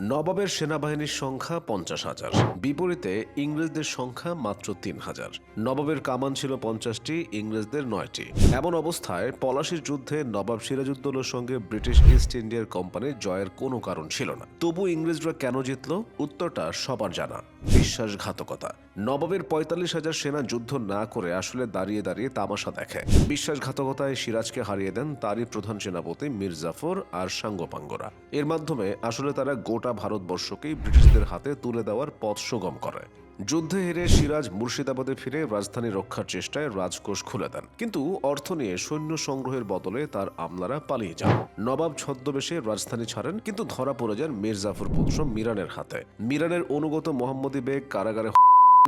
নবাবের সেনাবাহিনীর সংখ্যা পঞ্চাশ হাজার। বিপরীতে ইংরেজদের সংখ্যা মাত্র তিন হাজার। নবাবের কামান ছিল পঞ্চাশটি, ইংরেজদের নয়টি। এমন অবস্থায় পলাশির যুদ্ধে নবাব সিরাজউদ্দৌলার সঙ্গে ব্রিটিশ ইস্ট ইন্ডিয়ার কোম্পানির জয়ের কোনো কারণ ছিল না। তবু ইংরেজরা কেন জিতল? উত্তরটা সবার জানা। বিশ্বাসঘাতকতা। নবাবের পঁয়তাল্লিশ হাজার সেনা যুদ্ধ না করে আসলে দাঁড়িয়ে দাঁড়িয়ে তামাশা দেখে। বিশ্বাসঘাতকতায় সিরাজকে হারিয়ে দেন তারই প্রধান সেনাপতি মির্জাফর আর সাঙ্গপাঙ্গরা। এর মাধ্যমে আসলে তারা গোটা ভারতবর্ষকেই ব্রিটিশদের হাতে তুলে দেওয়ার পথ সুগম করে। যুদ্ধে হেরে সিরাজ মুর্শিদাবাদে ফিরে রাজধানী রক্ষার চেষ্টায় রাজকোষ খুলে দেন। কিন্তু অর্থ নিয়ে সৈন্য সংগ্রহের বদলে তার আমলারা পালিয়ে যান। নবাব ছদ্মবেশে রাজধানী ছাড়েন, কিন্তু ধরা পড়ে যান মীর জাফর পুত্র মিরানের হাতে। মিরানের অনুগত মোহাম্মদী বেগ কারাগারে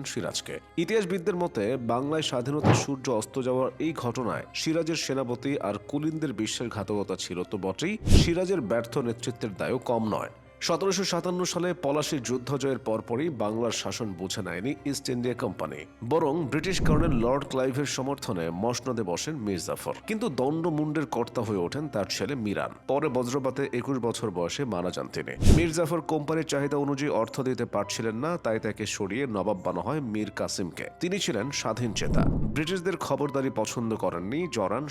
সিরাজকে। ইতিহাসবিদদের মতে, বাংলায় স্বাধীনতা সূর্য অস্ত যাওয়ার এই ঘটনায় সিরাজের সেনাপতি আর কুলিনদের বিশ্বাসঘাতকতা ছিল তো বটেই, সিরাজের ব্যর্থ নেতৃত্বের দায়ও কম নয়। সতেরোশো সাতান্ন সালে পলাশির যুদ্ধ জয়ের পরপরই বাংলার শাসন বুঝে নেয়নি ইস্ট ইন্ডিয়া কোম্পানি বরং ব্রিটিশ কর্নেল লর্ড ক্লাইভের সমর্থনে মসনদে বসেন মীর জাফর। কিন্তু দণ্ডমুন্ডের কর্তা হয়ে ওঠেন তার ছেলে মিরান। পরে বজ্রপাতে একুশ বছর বয়সে মারা যান তিনি। মীর জাফর কোম্পানির চাহিদা অনুযায়ী অর্থ দিতে পারছিলেন না, তাই তাকে সরিয়ে নবাব বানা হয় মীর কাসিমকে। তিনি ছিলেন স্বাধীন চেতা। ব্রিটিশদের খবরদারি পছন্দ করেননি জরান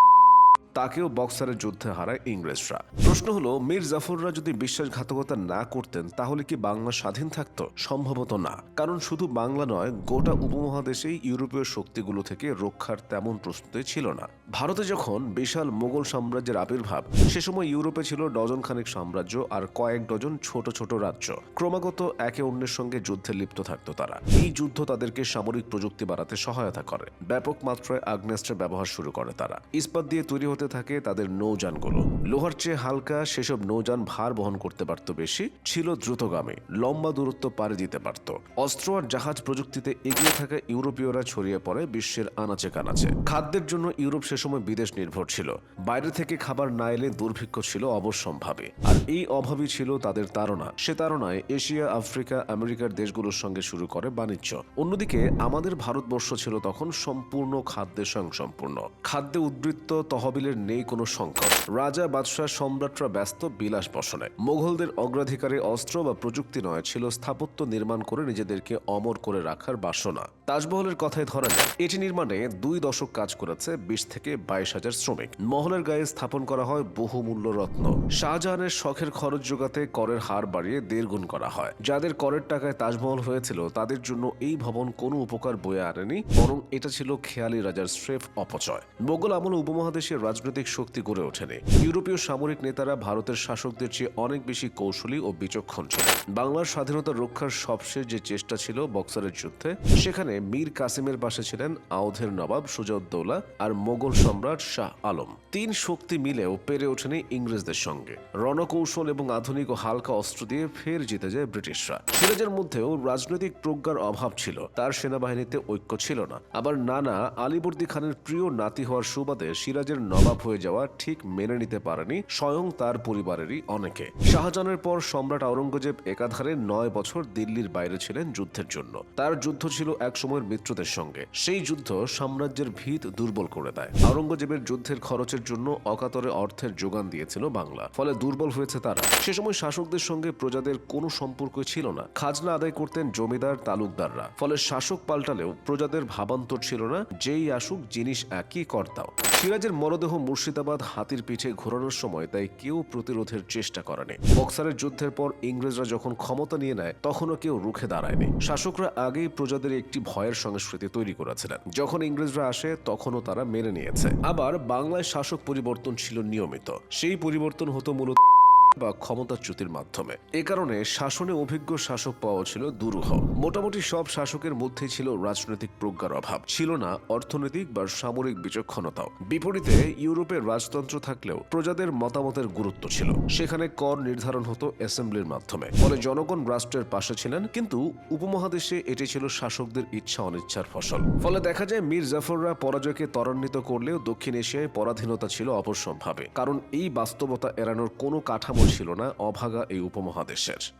তাকেও বক্সারের যুদ্ধে হারায় ইংরেজরা। প্রশ্ন হলো, মীর জাফররা যদি বিশ্বাসঘাতকতা না করতেন, তাহলে কি বাংলা স্বাধীন থাকতো? সম্ভবত না। কারণ শুধু বাংলা নয়, গোটা উপমহাদেশেই ইউরোপীয় শক্তিগুলো থেকে রক্ষার তেমন প্রস্তুতি ছিল না। ভারতে যখন বিশাল মোগল সাম্রাজ্যের আবির্ভাব, সে সময় ইউরোপে ছিল ডজন খানেক সাম্রাজ্য আর কয়েক ডজন ছোট ছোট রাজ্য। ক্রমাগত একে অন্যের সঙ্গে যুদ্ধে লিপ্ত থাকতো তারা। এই যুদ্ধ তাদেরকে সামরিক প্রযুক্তি বাড়াতে সহায়তা করে। ব্যাপক মাত্রায় আগ্নেয়াস্ত্রের ব্যবহার শুরু করে তারা। ইস্পাত দিয়ে তৈরি হতে থাকে তাদের নৌযানগুলো। লোহার চেয়ে হালকা সেসব নৌযান ভার বহন করতে পারত বেশি, ছিল দ্রুতগামী, লম্বা দূরত্ব পাড়ি দিতে পারত। অস্ত্র আর জাহাজ প্রযুক্তিতে এগিয়ে থাকা ইউরোপীয়রা ছড়িয়ে পড়ে বিশ্বের আনাচে কানাচে। খাদ্যের জন্য ইউরোপ সে সময় বিদেশ নির্ভর ছিল। বাইরে থেকে খাবার না এলে দুর্ভিক্ষ ছিল অবশ্যম্ভাবী। আর এই অভাবই ছিল তাদের তাড়না। সে তাড়নায় এশিয়া, আফ্রিকা, আমেরিকার দেশগুলোর সঙ্গে শুরু করে বাণিজ্য। অন্যদিকে আমাদের ভারতবর্ষ ছিল তখন সম্পূর্ণ খাদ্যের স্বয়ংসম্পূর্ণ। খাদ্যে উদ্বৃত্ত তহবিলের নেই কোনো সংকট। রাজা বাদশাহ সম্রাটরা ব্যস্ত বিলাস বসনে। মোগলদের অগ্রাধিকারে অস্ত্র বা প্রযুক্তি নয়, ছিল স্থাপত্য নির্মাণ করে নিজেদেরকে অমর করে রাখার বাসনা। তাজমহলের কথায় ধরা যায় এটি নির্মাণে দুই দশক কাজ করেছে বিশ থেকে বাইশ হাজার শ্রমিক। মহলের গায়ে স্থাপন করা হয় বহুমূল্য রত্ন। শাহজাহানের শখের খরচ যোগাতে করের হার বাড়িয়ে দেড় গুণ করা হয়। যাদের করের টাকায় তাজমহল হয়েছিল, তাদের জন্য এই ভবন কোনো উপকার বয়ে আনেনি, বরং এটা ছিল খেয়ালি রাজার স্রেফ অপচয়। মোগল আমল উপমহাদেশের রাজনৈতিক শক্তি গড়ে ওঠেনি। ইউরোপীয় সামরিক নেতারা ভারতের শাসকদের চেয়ে অনেক বেশি কৌশলী ও বিচক্ষণ ছিল বাংলার স্বাধীনতা রক্ষার সবশেষ যে চেষ্টা ছিল বক্সারের যুদ্ধে, সেখানে মীর কাসিমের পাশে ছিলেন আওধের নবাব সুজাউদ্দৌলা আর মোগল সম্রাট শাহ আলম। তিন শক্তি মিলেও পেরে ওঠেনি ইংরেজদের সঙ্গে। রণকৌশল এবং আধুনিক ও হালকা অস্ত্র দিয়ে ফের জিতে যায় ব্রিটিশরা। সিরাজের মধ্যেও রাজনৈতিক প্রজ্ঞার অভাব ছিল, তার সেনাবাহিনীতে ঐক্য ছিল না। আবার নানা আলিবর্দী খানের প্রিয় নাতি হওয়ার সুবাদে সিরাজের নবাব হয়ে যাওয়া ঠিক মেনে নিতে পারেনি স্বয়ং তার পরিবারেরই অনেকে। শাহজাহানের পর সম্রাট আওরঙ্গজেব একাধারে নয় বছর দিল্লির বাইরে ছিলেন যুদ্ধের জন্য। তার যুদ্ধ ছিল এক সময়ের মিত্রদের সঙ্গে। সেই যুদ্ধ সাম্রাজ্যের ভিত দুর্বল করে দেয়। আওরঙ্গজেবের যুদ্ধের খরচের জন্য অকাতরে অর্থের যোগান দিয়েছিল বাংলা। ফলে দুর্বল হয়েছে তারা। সে সময় শাসকদের সঙ্গে প্রজাদের কোনো সম্পর্ক ছিল না। খাজনা আদায় করতেন জমিদার, তালুকদাররা। ফলে শাসক পাল্টালেও প্রজাদের ভাবান্তর ছিল না, যেই আসুক জিনিস একই, কর্তাও। সিরাজের মরদেহ মুর্শিদাবাদ হাতির পিঠে ঘোরানোর সময় তাই কেউ প্রতিরোধের চেষ্টা করেনি। বক্সারের যুদ্ধের পর ইংরেজরা যখন ক্ষমতা নিয়ে নেয়, তখনও কেউ রুখে দাঁড়ায়নি। শাসকরা আগেই প্রজাদের একটি ভয়ের সংস্কৃতি তৈরি করেছিলেন। যখন ইংরেজরা আসে, তখনও তারা মেনে নিয়েছে। আবার বাংলায় শাসক পরিবর্তন ছিল নিয়মিত। সেই পরিবর্তন হতো মূলত বা ক্ষমতাচ্যুতির মাধ্যমে। এ কারণে শাসনে অভিজ্ঞ শাসক পাওয়া ছিল দুরূহ। মোটামুটি সব শাসকের মধ্যেই ছিল রাজনৈতিক প্রজ্ঞার অভাব। ছিল না অর্থনৈতিক বা সামরিক বিচক্ষণতাও। বিপরীতে ইউরোপের রাজতন্ত্র থাকলেও প্রজাদের মতামতের গুরুত্ব ছিল। সেখানে কর নির্ধারণ হতো অ্যাসেম্বলির মাধ্যমে। ফলে জনগণ রাষ্ট্রের পাশে ছিলেন, কিন্তু উপমহাদেশে এটি ছিল শাসকদের ইচ্ছা অনিচ্ছার ফসল। ফলে দেখা যায়, মীর জাফররা পরাজয়কে ত্বরান্বিত করলেও দক্ষিণ এশিয়ায় পরাধীনতা ছিল অবশ্যম্ভাবে কারণ এই বাস্তবতা এড়ানোর কোনো কাঠামো ছিল না অভাগা এই উপমহাদেশের।